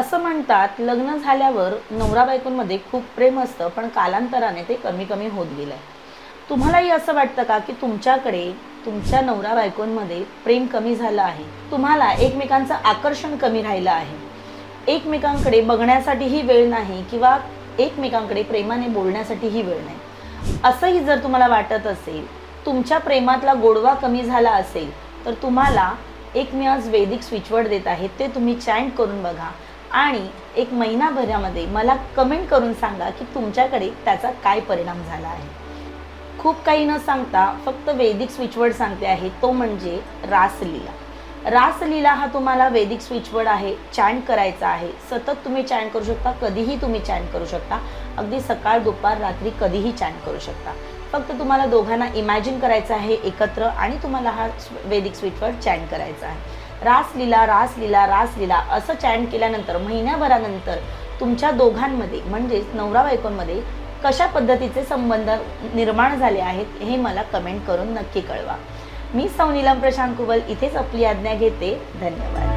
असं म्हणतात लग्न झाल्यावर नवरा बायकोंमध्ये खूप प्रेम असतं पण कालांतराने ते कमी कमी होत गेलंय. तुम्हालाही असं वाटतं का की तुमच्याकडे तुमच्या नवरा बायकोंमध्ये प्रेम कमी झालं आहे? तुम्हाला एकमेकांचं आकर्षण कमी राहिलं आहे? एकमेकांकडे बघण्यासाठीही वेळ नाही किंवा एकमेकांकडे प्रेमाने बोलण्यासाठीही वेळ नाही? असंही जर तुम्हाला वाटत असेल तुमच्या प्रेमातला गोडवा कमी झाला असेल तर तुम्हाला एक मी आज वेदिक स्विचवर्ड देत आहे ते तुम्ही चॅन्ट करून बघा. आणि एक महिनाभरामध्ये मला कमेंट करून सांगा की तुमच्याकडे त्याचा काय परिणाम झाला आहे. खूप काही न सांगता फक्त वैदिक स्विचवर्ड सांगते आहे तो म्हणजे रासलीला. रासलीला हा तुम्हाला वैदिक स्विचवर्ड आहे चॅन करायचा आहे. सतत तुम्ही चॅन करू शकता कधीही तुम्ही चॅन करू शकता. अगदी सकाळ दुपार रात्री कधीही चॅन करू शकता. फक्त तुम्हाला दोघांना इमॅजिन करायचं आहे एकत्र आणि तुम्हाला हा वेदिक वैदिक स्विचवर्ड चॅन करायचा आहे. रासलीला रासलीला रासलीला असं चॅन्ट केल्यानंतर महिन्याभरानंतर तुमच्या दोघांमध्ये म्हणजेच नवरा बायकोंमध्ये कशा पद्धतीचे संबंध निर्माण झाले आहेत हे मला कमेंट करून नक्की कळवा. मी सौनीलम प्रशांत कुबल इथेच आपली आज्ञा घेते. धन्यवाद.